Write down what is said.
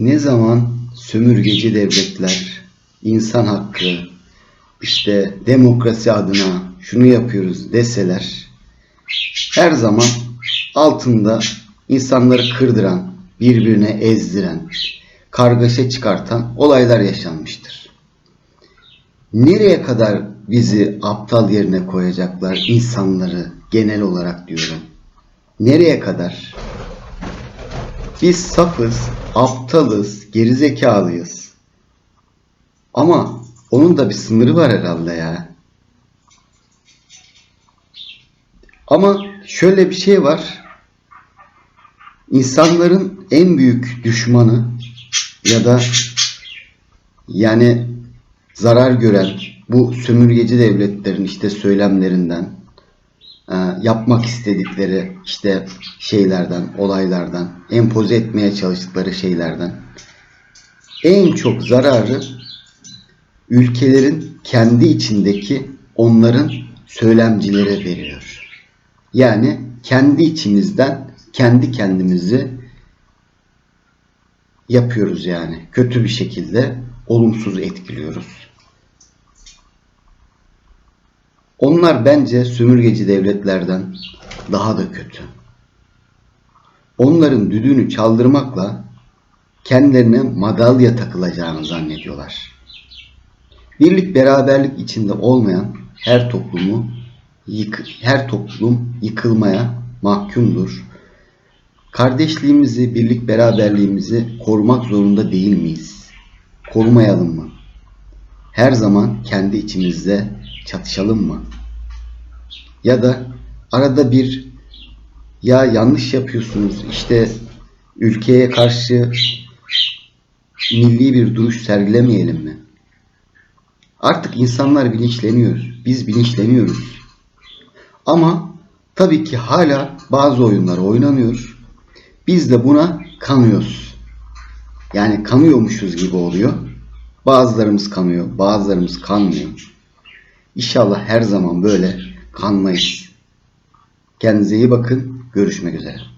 Ne zaman sömürgeci devletler insan hakkı, işte demokrasi adına şunu yapıyoruz deseler her zaman altında insanları kırdıran, birbirine ezdiren, kargaşa çıkartan olaylar yaşanmıştır. Nereye kadar bizi aptal yerine koyacaklar insanları genel olarak diyorum. Nereye kadar? Biz safız, aptalız, gerizekalıyız. Ama onun da bir sınırı var herhalde ya. Ama şöyle bir şey var. İnsanların en büyük düşmanı ya da yani zarar gören bu sömürgeci devletlerin işte söylemlerinden, yapmak istedikleri işte şeylerden, olaylardan, empoze etmeye çalıştıkları şeylerden en çok zararı ülkelerin kendi içindeki onların söylemcilere veriyor. Yani kendi içimizden kendi kendimizi yapıyoruz yani. Kötü bir şekilde olumsuz etkiliyoruz. Onlar bence sömürgeci devletlerden daha da kötü. Onların düdüğünü çaldırmakla kendilerine madalya takılacağını zannediyorlar. Birlik beraberlik içinde olmayan her toplumu yık her toplum yıkılmaya mahkumdur. Kardeşliğimizi, birlik beraberliğimizi korumak zorunda değil miyiz? Korumayalım mı? Her zaman kendi içimizde çatışalım mı? Ya da arada bir ya yanlış yapıyorsunuz işte ülkeye karşı milli bir duruş sergilemeyelim mi? Artık insanlar bilinçleniyor. Biz bilinçleniyoruz. Ama tabii ki hala bazı oyunlar oynanıyor. Biz de buna kanıyoruz. Yani kanıyormuşuz gibi oluyor. Bazılarımız kanıyor, bazılarımız kanmıyor. İnşallah her zaman böyle kanmayız. Kendinize iyi bakın. Görüşmek üzere.